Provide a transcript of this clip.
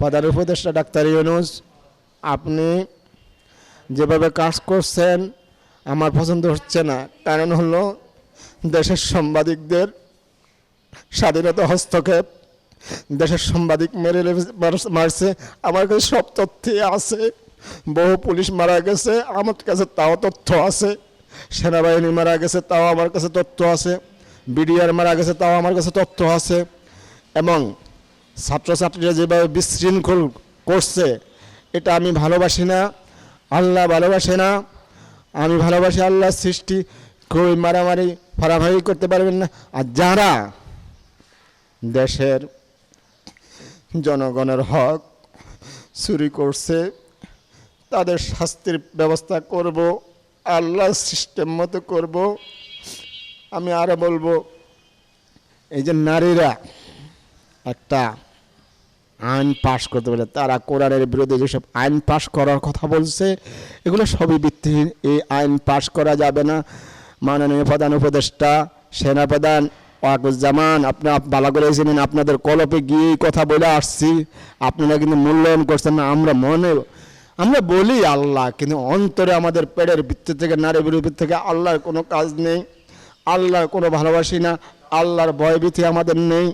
প্রধান উপদেষ্টা ডাক্তার ইউনুস, আপনি যেভাবে কাজ করছেন, আমার পছন্দ হচ্ছে না। কারণ হলো, দেশের সাংবাদিকদের স্বাধীনতা হস্তক্ষেপ, দেশের সাংবাদিক মেরে মারছে। আমার কাছে সব তথ্যই আছে। বহু পুলিশ মারা গেছে, আমার কাছে তাও তথ্য আছে। সেনাবাহিনী মারা গেছে, তাও আমার কাছে তথ্য আছে। বিডিআর মারা গেছে, তাও আমার কাছে তথ্য আছে। এবং ছাত্রছাত্রীরা যেভাবে বিশৃঙ্খল করছে, এটা আমি ভালোবাসি না। আল্লাহ ভালোবাসে না। আমি ভালোবাসি আল্লাহর সৃষ্টি। খুবই মারামারি ফারাফারি করতে পারবেন না। আর যারা দেশের জনগণের হক চুরি করছে, তাদের শাস্তির ব্যবস্থা করব, আল্লাহর সিস্টেম মতো করব। আমি আরও বলব, এই যে নারীরা একটা আইন পাশ করতে পারে তারা কোরআনের বিরুদ্ধে যেসব আইন পাশ করার কথা বলছে, এগুলো সবই ভিত্তিহীন। এই আইন পাশ করা যাবে না। মাননীয় প্রধান উপদেষ্টা, সেনাপ্রধান ওয়াকুজ্জামান আপনার ভালো করে আপনাদের কলপে গিয়ে কথা বলে আসছি। আপনারা কিন্তু মূল্যায়ন করছেন না, আমরা মনে আমরা বলি আল্লাহ, কিন্তু অন্তরে আমাদের পেটের ভিত্তি থেকে, নারী বিরুদ্ধে থেকে আল্লাহর কোনো কাজ নেই, আল্লাহর কোনো ভালোবাসি না, আল্লাহর ভয়ভীতি আমাদের নেই।